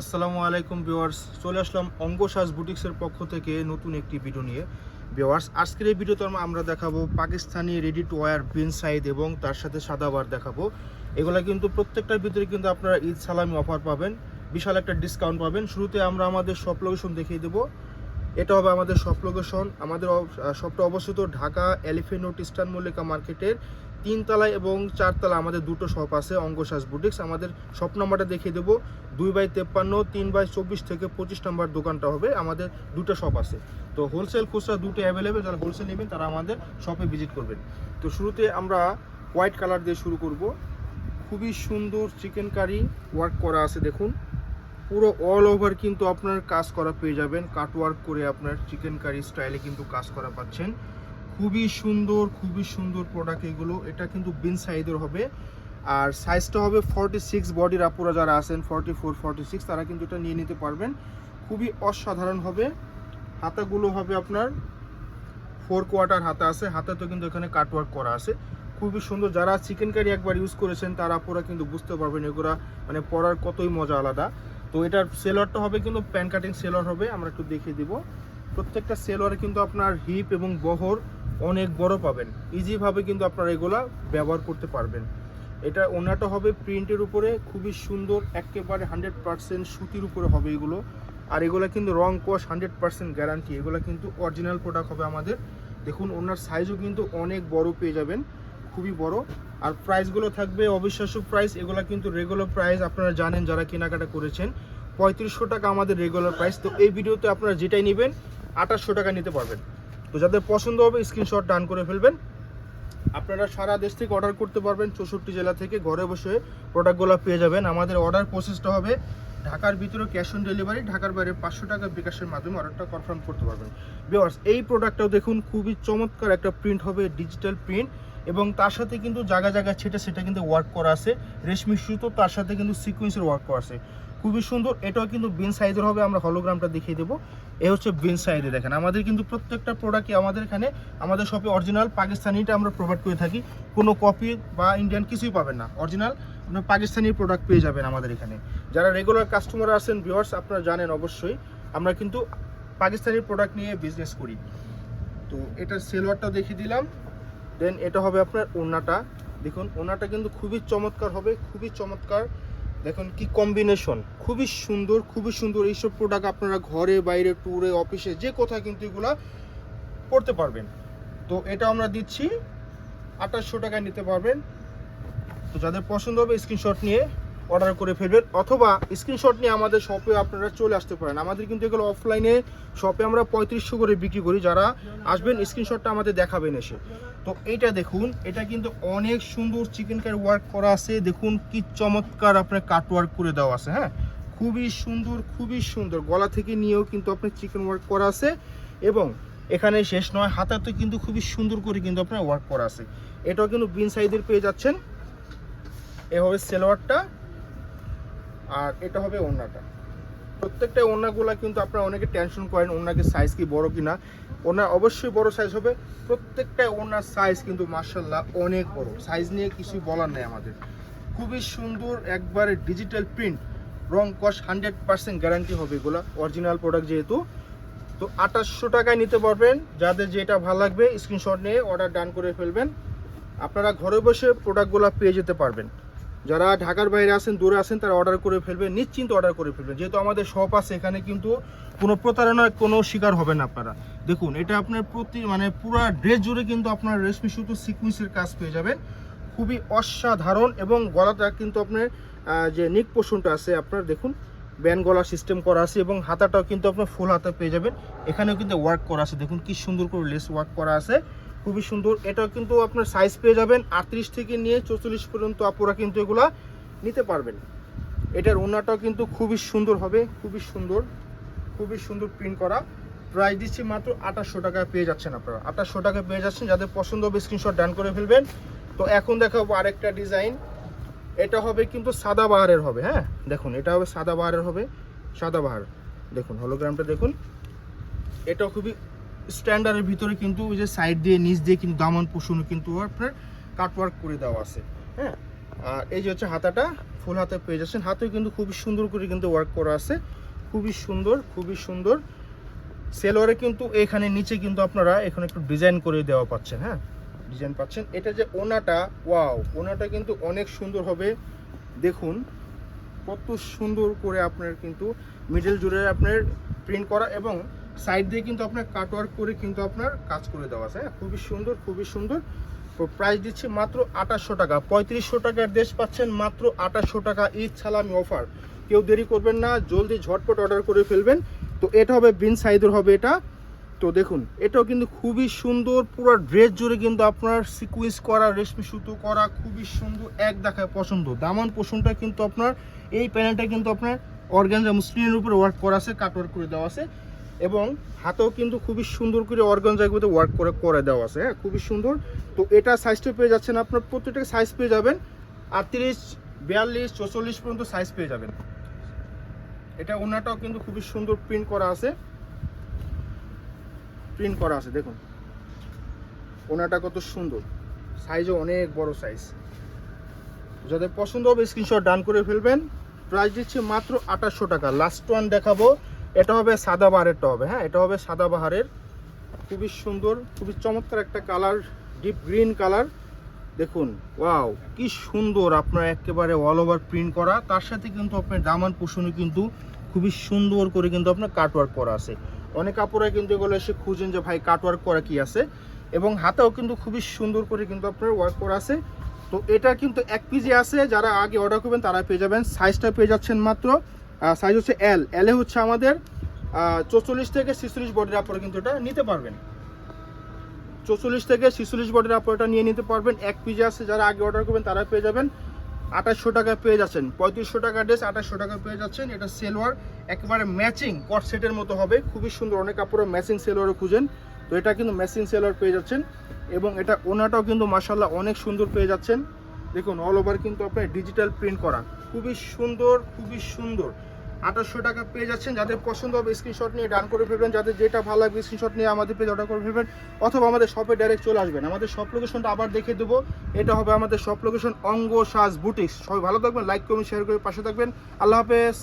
আসসালামু আলাইকুম ভিউয়ার্স, চলে আসলাম অঙ্গশ্বাস বুটিক্সের পক্ষ থেকে নতুন একটি ভিডিও নিয়ে। ভিউয়ার্স, আজকের এই ভিডিওতে আমরা- দেখাবো পাকিস্তানি রেডি টু ওয়ার বিন সাইড এবং তার সাথে সাদাবার দেখাবো। এগুলা কিন্তু প্রত্যেকটার ভিতরে কিন্তু আপনারা ঈদ সালামি অফার পাবেন। বিশাল একটা ডিসকাউন্ট পাবেন। শুরুতে আমরা আমাদের শপ লোকেশন দেখিয়ে দেবো। এটা হবে আমাদের শপ লোকেশন আমাদের শপটা অবস্থিত Dhaka elephant road eastern Mallika মার্কেটের তিনতলায় এবং চারতলা আমাদের দুটো শপ আছে অঙ্গশ্বাস বুটিক্স আমাদের শপ নাম্বারটা দেখিয়ে দেবো। দুই বাই তেপ্পান্ন, তিন বাই চব্বিশ থেকে পঁচিশ নাম্বার দোকানটা হবে। আমাদের দুটো শপ আছে। তো হোলসেল খুচরা দুটো অ্যাভেলেবেল যারা হোলসেল নেবেন, তারা আমাদের শপে ভিজিট করবেন। তো শুরুতে আমরা হোয়াইট কালার দিয়ে শুরু করব। খুবই সুন্দর চিকেন কারি ওয়ার্ক করা আছে, দেখুন। পুরো অল ওভার কিন্তু আপনার কাজ করা পেয়ে যাবেন। কাট ওয়ার্ক করে আপনার চিকেন কারি স্টাইলে কিন্তু কাজ করা পাচ্ছেন। খুবই সুন্দর খুবই সুন্দর প্রোডাক্ট এগুলো। এটা কিন্তু বিন সাইজের হবে। আর সাইজটা হবে ফর্টি সিক্স বডির আপুরা যারা আছেন ফর্টি ফোর ফর্টি সিক্স তারা কিন্তু এটা নিয়ে নিতে পারবেন। খুবই অসাধারণ হবে। হাতাগুলো হবে আপনার ফোর কোয়ার্টার হাতা আছে। হাতা তো কিন্তু এখানে কাটওয়ার্ক করা আছে। খুবই সুন্দর। যারা চিকেন কারি একবার ইউজ করেছেন, তারা পুরো কিন্তু বুঝতে পারবেন এগুলা মানে পরার কতই মজা আলাদা। তো এটার সেলরটা হবে কিন্তু প্যান কাটিং সেলর হবে। আমরা একটু দেখিয়ে দিব। প্রত্যেকটা সেলরে কিন্তু আপনার হিপ এবং বহর অনেক বড় পাবেন। ইজিভাবে কিন্তু আপনারা এগুলা ব্যবহার করতে পারবেন। এটা ওনাটা হবে প্রিন্টের উপরে, খুবই সুন্দর, একেবারে হান্ড্রেড পার্সেন্ট সুতির উপরে হবে এগুলো। আর এগুলো কিন্তু রং কস হান্ড্রেড পার্সেন্ট গ্যারান্টি এগুলো কিন্তু অরিজিনাল প্রোডাক্ট হবে আমাদের। দেখুন, ওনার সাইজও কিন্তু অনেক বড় পেয়ে যাবেন, খুবই বড়। আর প্রাইসগুলো থাকবে, অবিশ্বাস্য প্রাইস এগুলো কিন্তু রেগুলার প্রাইস আপনারা জানেন যারা কেনাকাটা করেছেন। পঁয়ত্রিশশো টাকা আমাদের রেগুলার প্রাইস তো এই ভিডিওতে আপনারা যেটাই নেবেন আঠাশশো টাকা নিতে পারবেন। তো যাদের পছন্দ হবে স্ক্রিনশট ডান করে ফেলবেন। আপনারা সারা দেশ থেকে অর্ডার করতে পারবেন। চৌষট্টি জেলা থেকে ঘরে বসে প্রোডাক্টগুলো পেয়ে যাবেন। আমাদের অর্ডার প্রসেসটা হবে ঢাকার ভিতরে ক্যাশ অন ডেলিভারি ঢাকার বাইরে পাঁচশো টাকা বিকাশের মাধ্যমে অর্ডারটা কনফার্ম করতে পারবেন। বিওয়ার্স এই প্রোডাক্টটাও দেখুন, খুবই চমৎকার একটা প্রিন্ট হবে ডিজিটাল প্রিন্ট এবং তার সাথে কিন্তু জায়গা জায়গা ছেটে সেটা কিন্তু ওয়ার্ক করা আছে। রেশমি সুতো, তার সাথে কিন্তু সিকুয়েন্সের ওয়ার্ক করা আছে। খুবই সুন্দর। এটাও কিন্তু বিন সাইজের হবে, আমরা হলোগ্রামটা দেখিয়ে দেবো। এ হচ্ছে বিন সাইজে, দেখেন। আমাদের কিন্তু প্রত্যেকটা প্রোডাক্টই আমাদের এখানে, আমাদের শপে অরিজিনাল পাকিস্তানিটা আমরা প্রোভাইড করে থাকি। কোনো কপি বা ইন্ডিয়ান কিছুই পাবেন না। অরিজিনাল আপনার পাকিস্তানি প্রোডাক্ট পেয়ে যাবেন আমাদের এখানে। যারা রেগুলার কাস্টমার আছেন ভিউয়ার্স আপনারা জানেন অবশ্যই, আমরা কিন্তু পাকিস্তানি প্রোডাক্ট নিয়ে বিজনেস করি। তো এটার সেলওয়ারটা দেখিয়ে দিলাম। দেন এটা হবে আপনার ওনাটা দেখুন ওনাটা কিন্তু খুবই চমৎকার হবে, খুবই চমৎকার। দেখুন কি কম্বিনেশন খুবই সুন্দর খুবই সুন্দর এইসব প্রোডাক্ট আপনারা ঘরে, বাইরে ট্যুরে অফিসে যে কোথায় কিন্তু এগুলা করতে পারবেন। তো এটা আমরা দিচ্ছি, আঠাশশো টাকায় নিতে পারবেন। তো যাদের পছন্দ হবে স্ক্রিনশট নিয়ে অর্ডার করে ফেলবেন অথবা স্ক্রিনশট নিয়ে আমাদের শপে আপনারা চলে আসতে পারেন। আমাদের কিন্তু এগুলো অফলাইনে শপে আমরা পঁয়ত্রিশশো করে বিক্রি করি। যারা আসবেন, স্ক্রিনশটটা আমাদের দেখাবেন এসে। তো এইটা দেখুন, এটা কিন্তু অনেক সুন্দর চিকেন কারি ওয়ার্ক করা আছে। দেখুন কি চমৎকার আপনার কাট ওয়ার্ক করে দেওয়া আছে হ্যাঁ? খুবই সুন্দর খুবই সুন্দর। গলা থেকে নিয়েও কিন্তু আপনার চিকেন ওয়ার্ক করা আছে এবং এখানে শেষ নয়, হাতাতে কিন্তু খুবই সুন্দর করে কিন্তু আপনার ওয়ার্ক করা আছে। এটাও কিন্তু বিন সাইজের পেয়ে যাচ্ছেন। এভাবে সেলোয়ারটা আর এটা হবে ওড়নাটা। প্রত্যেকটা ওড়নাগুলা কিন্তু আপনারা অনেকে টেনশন করেন ওড়নাকে সাইজ কি বড় কিনা। ওনার অবশ্যই বড় সাইজ হবে। প্রত্যেকটা ওনার সাইজ কিন্তু মার্শাল্লাহ অনেক বড়। সাইজ নিয়ে কিছু বলার নেই আমাদের। খুবই সুন্দর একবারে ডিজিটাল প্রিন্ট রং কস হান্ড্রেড পার্সেন্ট গ্যারান্টি হবে এগুলা। অরিজিনাল প্রোডাক্ট যেহেতু। তো আঠাশশো টাকায় নিতে পারবেন। যাদের যেটা ভালো লাগবে স্ক্রিনশট নিয়ে অর্ডার ডান করে ফেলবেন। আপনারা ঘরে বসে প্রোডাক্টগুলো পেয়ে যেতে পারবেন। যারা ঢাকার বাইরে আছেন, দূরে আছেন, তারা অর্ডার করে ফেলবেন, নিশ্চিন্ত অর্ডার করে ফেলবেন। যেহেতু আমাদের শপ আছে, এখানে কিন্তু কোনো প্রতারণার কোনো শিকার হবেন না আপনারা। দেখুন, এটা আপনার প্রতি মানে পুরো ড্রেস জুড়ে কিন্তু আপনার রেশমি সুতো সিকুয়েন্সের কাজ পেয়ে যাবেন। খুবই অসাধারণ এবং গলাটা কিন্তু আপনার যে নিক পোষণটা আছে, আপনার দেখুন, ব্যান গলা সিস্টেম করা আছে এবং হাতাটাও কিন্তু আপনার ফুল হাতা পেয়ে যাবেন। এখানেও কিন্তু ওয়ার্ক করা আছে। দেখুন, কি সুন্দর করে লেস ওয়ার্ক করা আছে। খুবই সুন্দর। এটাও কিন্তু আপনার সাইজ পেয়ে যাবেন আটত্রিশ থেকে নিয়ে চৌচল্লিশ পর্যন্ত আপুরা কিন্তু এগুলা নিতে পারবেন। এটার ওনাটাও কিন্তু খুবই সুন্দর হবে, খুবই সুন্দর খুবই সুন্দর প্রিন্ট করা। প্রাইস দিচ্ছি মাত্র আঠাশশো টাকায় পেয়ে যাচ্ছেন আপনারা। আঠাশশো টাকায় পেয়ে যাচ্ছেন, যাদের পছন্দ হবে স্ক্রিনশট ডান করে ফেলবেন। তো এখন দেখাবো আরেকটা ডিজাইন এটা হবে কিন্তু সাদা বাহারের হবে হ্যাঁ? দেখুন, এটা হবে সাদা বাহারের হবে, সাদা বাহার। দেখুন হলোগ্রামটা দেখুন। এটা খুবই স্ট্যান্ডার্ডের ভিতরে কিন্তু ওই যে সাইড দিয়ে, নিচ দিয়ে কিন্তু দামন পোষণও কিন্তু আপনার কাটওয়ার্ক করে দেওয়া আছে হ্যাঁ? আর এই যে হচ্ছে হাতাটা ফুল হাতে পেয়ে যাচ্ছেন। হাতেও কিন্তু খুবই সুন্দর করে কিন্তু ওয়ার্ক করা আছে। খুবই সুন্দর খুবই সুন্দর। সেলোয়ারে কিন্তু এখানে নিচে কিন্তু আপনারা এখানে একটু ডিজাইন করে দেওয়া পাচ্ছেন হ্যাঁ? ডিজাইন পাচ্ছেন। এটা যে ওনাটা ওয়াও ওনাটা কিন্তু অনেক সুন্দর হবে। দেখুন, কত সুন্দর করে আপনার কিন্তু মিডল জুড়ে আপনার প্রিন্ট করা এবং সাইড দিয়ে কিন্তু আপনার কাটওয়ার্ক করে কিন্তু আপনার কাজ করে দেওয়া আছে হ্যাঁ? খুবই সুন্দর খুবই সুন্দর। তো প্রাইস দিচ্ছি মাত্র আঠাশশো টাকা। পঁয়ত্রিশশো টাকার দেশ পাচ্ছেন মাত্র আঠাশশো টাকা। ঈদ ছালামি অফার কেউ দেরি করবেন না, জলদি ঝটপট অর্ডার করে ফেলবেন। তো এটা হবে বিন সাইজের হবে এটা। তো দেখুন, এটাও কিন্তু খুবই সুন্দর, পুরো ড্রেস জুড়ে কিন্তু আপনার সিকুয়েন্স করা, রেশমি সুতো করা, খুবই সুন্দর, এক দেখায় পছন্দ। দামান পোষণটা কিন্তু আপনার, এই প্যানেলটা কিন্তু আপনার অর্গানজা মুসলিমের উপরে ওয়ার্ক করা আছে কাটওয়ার্ক করে দেওয়া আছে। এবং হাতেও কিন্তু খুবই সুন্দর করে অর্গান অর্গানজাগুলোতে ওয়ার্ক করে করে দেওয়া আছে হ্যাঁ? খুবই সুন্দর। তো এটা সাইজটা পেয়ে যাচ্ছেন আপনার প্রত্যেকটা সাইজ পেয়ে যাবেন। আটত্রিশ, বিয়াল্লিশ, চৌচল্লিশ পর্যন্ত সাইজ পেয়ে যাবেন। এটা ওনাটাও কিন্তু খুবই সুন্দর প্রিন্ট করা আছে। প্রিন্ট করা আছে, দেখুন। ওনাটা কত সুন্দর। সাইজও অনেক বড় সাইজ যাদের পছন্দ হবে স্ক্রিনশট ডান করে ফেলবেন। প্রাইস দিচ্ছি মাত্র আঠাশশো টাকা। লাস্ট ওয়ান দেখাবো। এটা হবে সাদা বাহারেরটা হবে হ্যাঁ? এটা হবে সাদা বাহারের খুবই সুন্দর, খুবই চমৎকার একটা কালার ডিপ গ্রিন কালার দেখুন ওয়াও কি সুন্দর আপনার একেবারে অল ওভার প্রিন্ট করা। তার সাথে কিন্তু আপনার দামান পোষণে কিন্তু খুবই সুন্দর করে কিন্তু আপনার কাটওয়ার্ক করা আছে। অনেক কাপড়ে কিন্তু এগুলো এসে খুঁজেন যে, ভাই কাটওয়ার্ক করা কি আছে? এবং হাতেও কিন্তু খুবই সুন্দর করে কিন্তু আপনার ওয়ার্ক করা আছে। তো এটা কিন্তু এক পিজি আছে, যারা আগে অর্ডার করবেন তারা পেয়ে যাবেন। সাইজটা পেয়ে যাচ্ছেন মাত্র সাইজ হচ্ছে এল এলে হচ্ছে আমাদের চৌচল্লিশ থেকে ছিচল্লিশ বডির আপরে কিন্তু এটা নিতে পারবেন। চৌচল্লিশ থেকে ছিচল্লিশ বডির আপরটা নিয়ে নিতে পারবেন। এক পিজি আছে, যারা আগে অর্ডার করবেন তারা পেয়ে যাবেন। আঠাশশো টাকায় পেয়ে যাচ্ছেন। পঁয়ত্রিশশো টাকা ড্রেস আঠাশশো টাকায় পেয়ে যাচ্ছেন। এটা সেলোয়ার একেবারে ম্যাচিং কট সেটের মতো হবে। খুবই সুন্দর, অনেক কাপড়ে ম্যাচিং সেলোয়ারও খুঁজেন। তো এটা কিন্তু ম্যাচিং সেলোয়ার পেয়ে যাচ্ছেন। এবং এটা ওনাটাও কিন্তু মাসাল্লাহ অনেক সুন্দর পেয়ে যাচ্ছেন। দেখুন অল ওভার কিন্তু আপনার ডিজিটাল প্রিন্ট করা। খুবই সুন্দর খুবই সুন্দর। আঠাশশো টাকা পেয়ে যাচ্ছেন। যাদের পছন্দ হবে স্ক্রিনশট নিয়ে ডান করে ফেলবেন। যাদের যেটা ভালো লাগবে স্ক্রিনশট নিয়ে আমাদের পেজ অর্ডার করে ফেলবেন। অথবা আমাদের শপে ডাইরেক্ট চলে আসবেন। আমাদের শপ লোকেশনটা আবার দেখে দেবো। এটা হবে আমাদের শপ লোকেশন অঙ্গ সাজ বুটিক্স সবাই ভালো থাকবেন লাইক করবেন শেয়ার করে পাশে থাকবেন। আল্লাহ হাফেজ।